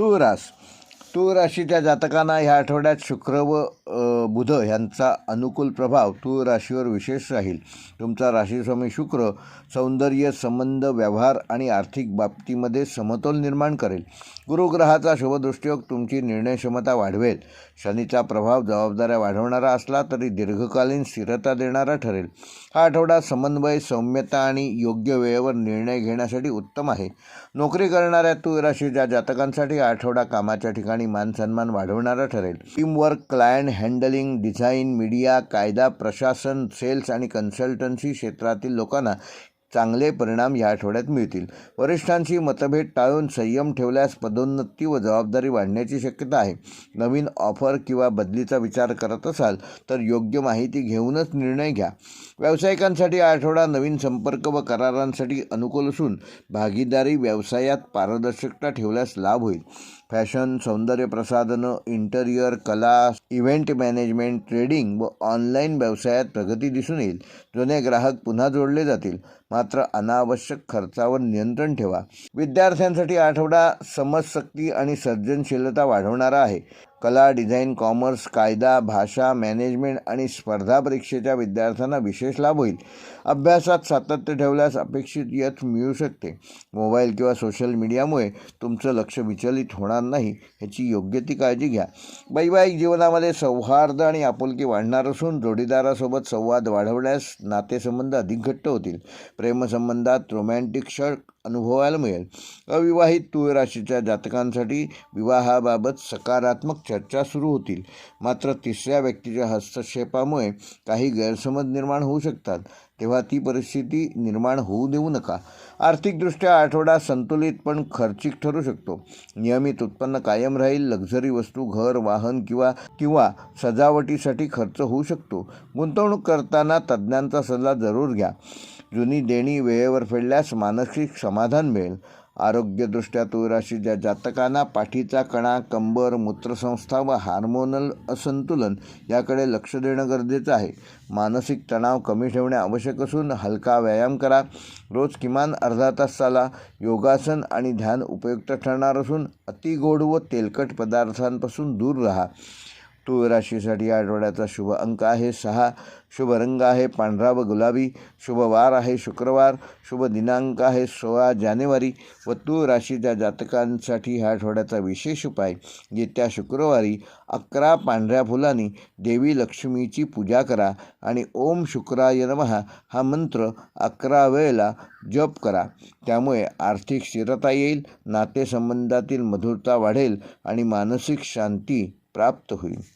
तूळ रास तूळ राशीच्या जातकांना ह्या आठवड्यात शुक्र व बुध यांचा अनुकूल प्रभाव तूळ राशीवर विशेष राहील. तुमचा राशीस्वामी शुक्र सौंदर्य संबंध व्यवहार आणि आर्थिक बाबतीमध्ये समतोल निर्माण करेल. गुरुग्रहाचा शुभदृष्टीयोग तुमची निर्णय क्षमता वाढवेल. शनीचा प्रभाव जबाबदाऱ्या वाढवणारा असला तरी दीर्घकालीन स्थिरता देणारा ठरेल. हा आठवडा समन्वय सौम्यता आणि योग्य वेळेवर निर्णय घेण्यासाठी उत्तम आहे. नोकरी करणाऱ्या तूळ राशीच्या जातकांसाठी आठवडा कामाच्या ठिकाणी मानसन्मान वाढवणारा ठरेल. Teamwork client handling design media कायदा प्रशासन सेल्स आणि कन्सल्टन्सी क्षेत्रातील लोकांना चांगले परिणाम या आठवड्यात मिळतील. वरिष्ठांशी मतभेद टाळून संयम ठेवल्यास पदोन्नती व जबाबदारी वाढण्याची शक्यता आहे. नवीन ऑफर किंवा बदलीचा विचार करत असाल तर योग्य माहिती घेऊनच निर्णय घ्या. व्यावसायिकांसाठी आठवडा नवीन संपर्क व करारांसाठी अनुकूल असून भागीदारी व्यवसायात पारदर्शकता ठेवल्यास लाभ होईल. फॅशन सौंदर्य प्रसाधनं इंटरियर कला इव्हेंट मॅनेजमेंट ट्रेडिंग व ऑनलाईन व्यवसायात प्रगती दिसून येईल. जुने ग्राहक पुन्हा जोडले जातील. मात्र अनावश्यक खर्चावर नियंत्रण ठेवा. विद्यार्थ्यांसाठी आठवडा समजशक्ती आणि सर्जनशीलता वाढवणारा आहे. कला डिझाईन कॉमर्स कायदा भाषा मॅनेजमेंट आणि स्पर्धा परीक्षेच्या विद्यार्थ्यांना विशेष लाभ होईल. अभ्यासात सातत्य ठेवल्यास अपेक्षित यश मिळू शकते. मोबाईल किंवा सोशल मीडियामुळे तुमचं लक्ष विचलित होणार नाही ह्याची योग्य ती काळजी घ्या. वैवाहिक जीवनामध्ये सौहार्द आणि आपुलकी वाढणार असून जोडीदारासोबत संवाद वाढवण्यास नातेसंबंध अधिक घट्ट होतील. प्रेमसंबंधात रोमॅन्टिक क्षण अनुभवायला मिळेल. अविवाहित तुळराशीच्या जातकांसाठी विवाहाबाबत सकारात्मक चर्चा सुरू होतील. मात्र तिसऱ्या व्यक्तीच्या हस्तक्षेपामुळे काही गैरसमज निर्माण होऊ शकतात. तेव्हा ती परिस्थिती निर्माण होऊ देऊ नका. आर्थिकदृष्ट्या आठवडा संतुलित पण खर्चिक ठरू शकतो. नियमित उत्पन्न कायम राहील. लक्झरी वस्तू घर वाहन किंवा किंवा सजावटीसाठी खर्च होऊ शकतो. गुंतवणूक करताना तज्ज्ञांचा सल्ला जरूर घ्या. जुनी देणी वेळेवर फेडल्यास मानसिक समाधान मिळेल. आरोग्यदृष्ट्या तुळराशीच्या जातकांना पाठीचा कणा कंबर मूत्रसंस्था व हार्मोनल असंतुलन याकडे लक्ष देणं गरजेचं आहे. मानसिक तणाव कमी ठेवणे आवश्यक असून हलका व्यायाम करा. रोज किमान अर्धा तास चाला. योगासन आणि ध्यान उपयुक्त ठरणार असून अतिगोड व तेलकट पदार्थांपासून दूर राहा. तूळ राशीसाठी या आठवड्याचा शुभ अंक आहे. सहा शुभ रंग आहे. पांढरा व गुलाबी. शुभ वार आहे. शुक्रवार. शुभ दिनांक आहे. सोळा जानेवारी व तूळ राशीच्या जातकांसाठी ह्या आठवड्याचा विशेष उपाय येत्या शुक्रवारी अकरा पांढऱ्या फुलांनी देवी लक्ष्मीची पूजा करा आणि ओम शुक्राय नमहा हा मंत्र अकरा वेळेला जप करा. त्यामुळे आर्थिक स्थिरता येईल नातेसंबंधातील मधुरता वाढेल आणि मानसिक शांती प्राप्त होईल.